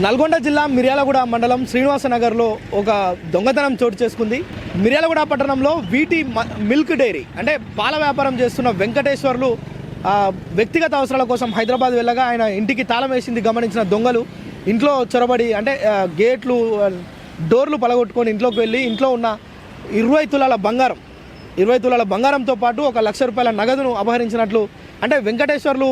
నల్గొండ జిల్లా మిర్యాలగూడ మండలం శ్రీనివాసనగర్లో ఒక దొంగతనం చోటు చేసుకుంది. మిర్యాలగూడ పట్టణంలో వీటి మ- మిల్క్ డైరీ అంటే పాల వ్యాపారం చేస్తున్న వెంకటేశ్వర్లు వ్యక్తిగత అవసరాల కోసం హైదరాబాద్ వెళ్ళగా ఆయన ఇంటికి తాళం వేసింది గమనించిన దొంగలు. ఇంట్లో చొరబడి అంటే గేట్లు డోర్లు పలగొట్టుకొని ఇంట్లోకి వెళ్ళి ఇంట్లో ఉన్న ఇరవై తులాల బంగారం ఇరవై తులాల బంగారంతో పాటు ఒక లక్ష రూపాయల నగదును అపహరించినట్లు అంటే వెంకటేశ్వర్లు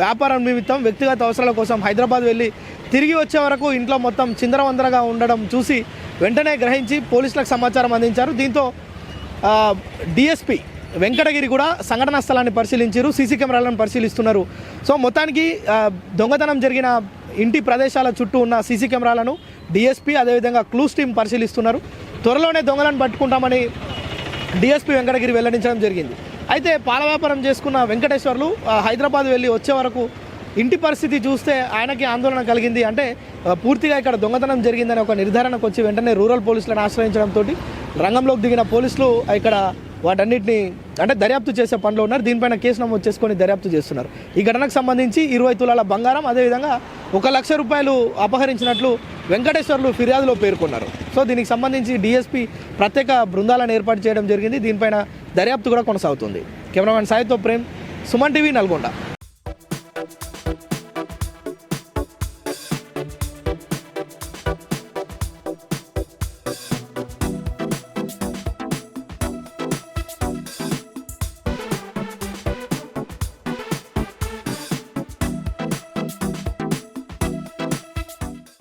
వ్యాపారం నిమిత్తం వ్యక్తిగత అవసరాల కోసం హైదరాబాద్ వెళ్ళి తిరిగి వచ్చే వరకు ఇంట్లో మొత్తం చిందరవందరగా ఉండడం చూసి వెంటనే గ్రహించి పోలీసులకు సమాచారం అందించారు. దీంతో డిఎస్పి వెంకటగిరి కూడా సంఘటనా స్థలాన్ని పరిశీలించారు సీసీ కెమెరాలను పరిశీలిస్తున్నారు. సో మొత్తానికి దొంగతనం జరిగిన ఇంటి ప్రదేశాల చుట్టూ ఉన్న సీసీ కెమెరాలను డిఎస్పి అదేవిధంగా క్లూస్ టీం పరిశీలిస్తున్నారు. త్వరలోనే దొంగలను పట్టుకుంటామని డిఎస్పి వెంకటగిరి వెల్లడించడం జరిగింది. అయితే పాల వ్యాపారం చేసుకున్న వెంకటేశ్వర్లు హైదరాబాద్ వెళ్ళి వచ్చే వరకు ఇంటి పరిస్థితి చూస్తే ఆయనకి ఆందోళన కలిగింది. అంటే పూర్తిగా ఇక్కడ దొంగతనం జరిగిందని ఒక నిర్ధారణకు వచ్చి వెంటనే రూరల్ పోలీసులను ఆశ్రయించడంతో రంగంలోకి దిగిన పోలీసులు ఇక్కడ వాటన్నిటిని అంటే దర్యాప్తు చేసే పనిలో ఉన్నారు. దీనిపైన కేసు నమోదు చేసుకొని దర్యాప్తు చేస్తున్నారు. ఈ ఘటనకు సంబంధించి ఇరవై తులాల బంగారం అదేవిధంగా ఒక లక్ష రూపాయలు అపహరించినట్లు వెంకటేశ్వర్లు ఫిర్యాదులో పేర్కొన్నారు. సో దీనికి సంబంధించి డీఎస్పీ ప్రత్యేక బృందాలను ఏర్పాటు చేయడం జరిగింది. దీనిపైన దర్యాప్తు కూడా కొనసాగుతుంది. కెమెరామెన్ సాయితో ప్రేమ్ సుమన్ టీవీ నల్గొండ.